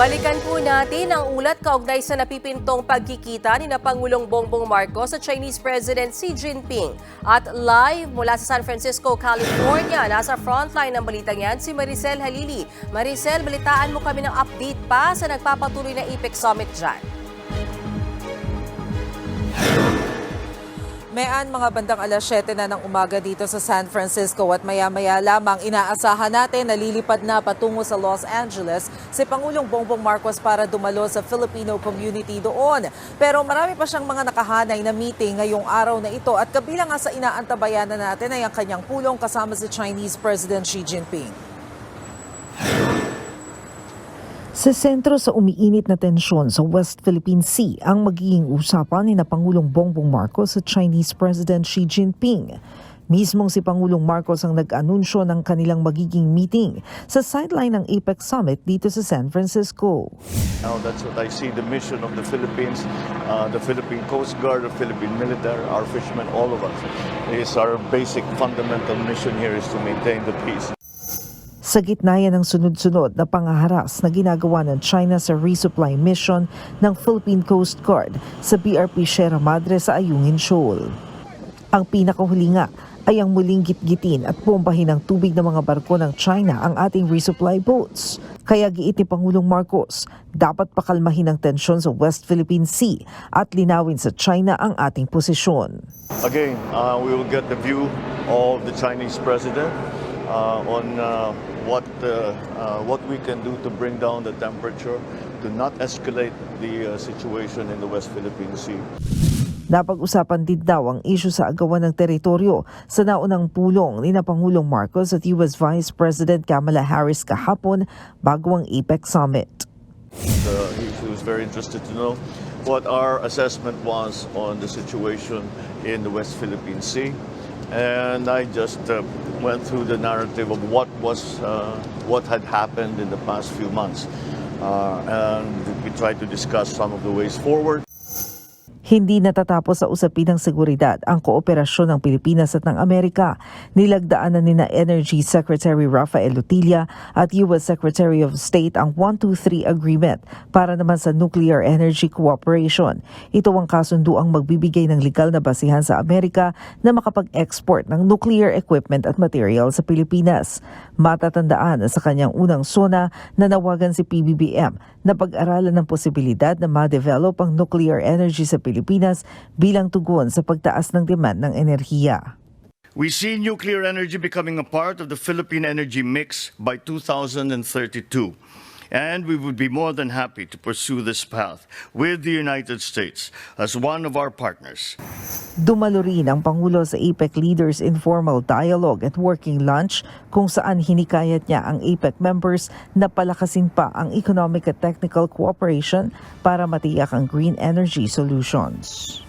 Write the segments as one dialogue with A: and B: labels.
A: Balikan po natin ang ulat kaugnay sa napipintong pagkikita ni na Pangulong Bongbong Marcos sa Chinese President Xi Jinping. At live mula sa San Francisco, California, nasa frontline ng balitang yan si Maricel Halili. Maricel, balitaan mo kami ng update pa sa nagpapatuloy na APEC Summit dyan.
B: Mayan mga bandang alas 7 na ng umaga dito sa San Francisco at maya-maya lamang inaasahan natin na lilipad na patungo sa Los Angeles si Pangulong Bongbong Marcos para dumalo sa Filipino community doon. Pero marami pa siyang mga nakahanay na meeting ngayong araw na ito at kabilang nga sa inaantabayanan natin ay ang kanyang pulong kasama si Chinese President Xi Jinping.
C: Sa sentro sa umiinit na tensyon sa West Philippine Sea ang magiging usapan ni na Pangulong Bongbong Marcos at Chinese President Xi Jinping. Mismong si Pangulong Marcos ang nag-anunsyo ng kanilang magiging meeting sa sideline ng APEC Summit dito sa San Francisco.
D: Now that's what I see the mission of the Philippines, uh, the Philippine Coast Guard, the Philippine military, our fishermen, all of us. Is our basic fundamental mission here is to maintain the peace.
C: Sa gitna ng sunod-sunod na pangaharas na ginagawa ng China sa resupply mission ng Philippine Coast Guard sa BRP Sierra Madre sa Ayungin Shoal. Ang pinakahuli nga ay ang muling gitgitin at bombahin ng tubig ng mga barko ng China ang ating resupply boats. Kaya giit ni Pangulong Marcos, dapat pakalmahin ang tensyon sa West Philippine Sea at linawin sa China ang ating posisyon.
D: Again, uh, we will get the view of the Chinese president uh, on uh, what uh, uh, what we can do to bring down the temperature, to not escalate the uh, situation in the West Philippine Sea.
C: Napag-usapan din daw ang isyu sa agawan ng teritoryo sa naunang pulong ni na Pangulong Marcos at US Vice President Kamala Harris kahapon bago ang APEC Summit.
D: Uh, he he was very interested to know what our assessment was on the situation in the West Philippine Sea. And I just uh, went through the narrative of what was, uh, what had happened in the past few months. Uh, and we tried to discuss some of the ways forward.
C: Hindi natatapos sa usapin ng seguridad ang kooperasyon ng Pilipinas at ng Amerika. Nilagdaanan ni na Energy Secretary Rafael Lutilla at US Secretary of State ang 123 Agreement para naman sa nuclear energy cooperation. Ito ang kasunduang magbibigay ng legal na basihan sa Amerika na makapag-export ng nuclear equipment at material sa Pilipinas. Matatandaan na sa kanyang unang sona na nawagan si PBBM na pag-aralan ng posibilidad na ma-develop ang nuclear energy sa Pilipinas bilang tugon sa pagtaas ng demand ng enerhiya.
D: We see nuclear energy becoming a part of the Philippine energy mix by 2032. And we would be more than happy to pursue this path with the United States as one of our partners.
C: Dumalo rin ang Pangulo sa APEC Leaders Informal Dialogue at Working Lunch kung saan hinikayat niya ang APEC members na palakasin pa ang economic at technical cooperation para matiyak ang green energy solutions.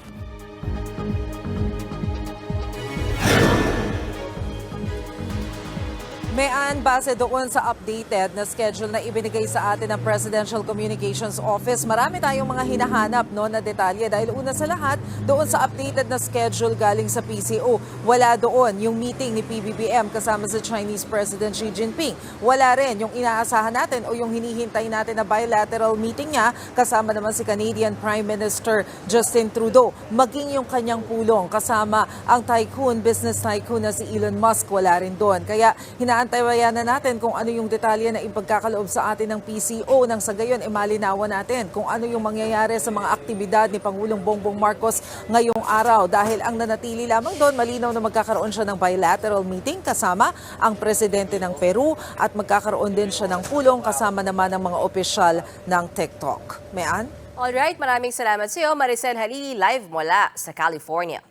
B: Mayan, base doon sa updated na schedule na ibinigay sa atin ng Presidential Communications Office, marami tayong mga hinahanap no, na detalye dahil una sa lahat, doon sa updated na schedule galing sa PCO, wala doon yung meeting ni PBBM kasama sa Chinese President Xi Jinping. Wala rin yung inaasahan natin o yung hinihintay natin na bilateral meeting niya kasama naman si Canadian Prime Minister Justin Trudeau. Maging yung kanyang pulong kasama ang tycoon, business tycoon na si Elon Musk, wala rin doon. Kaya hinaantabayan na natin kung ano yung detalye na ipagkakaloob sa atin ng PCO nang sa gayon, e malinawan natin kung ano yung mangyayari sa mga aktibidad ni Pangulong Bongbong Marcos ngayong araw. Dahil ang nanatili lamang doon, malinaw na magkakaroon siya ng bilateral meeting kasama ang presidente ng Peru at magkakaroon din siya ng pulong kasama naman ng mga opisyal ng TikTok. Mayan?
A: Alright, maraming salamat sa iyo, Maricel Halili, live mula sa California.